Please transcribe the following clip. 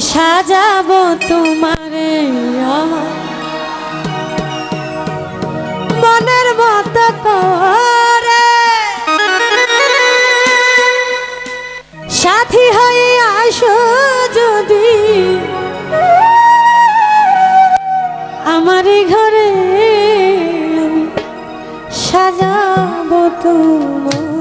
সাজাবো তোমারে আমার মনের মতো করে। সাথী হয়ে আসো যদি। আমার ঘরে সাজাবো তোমার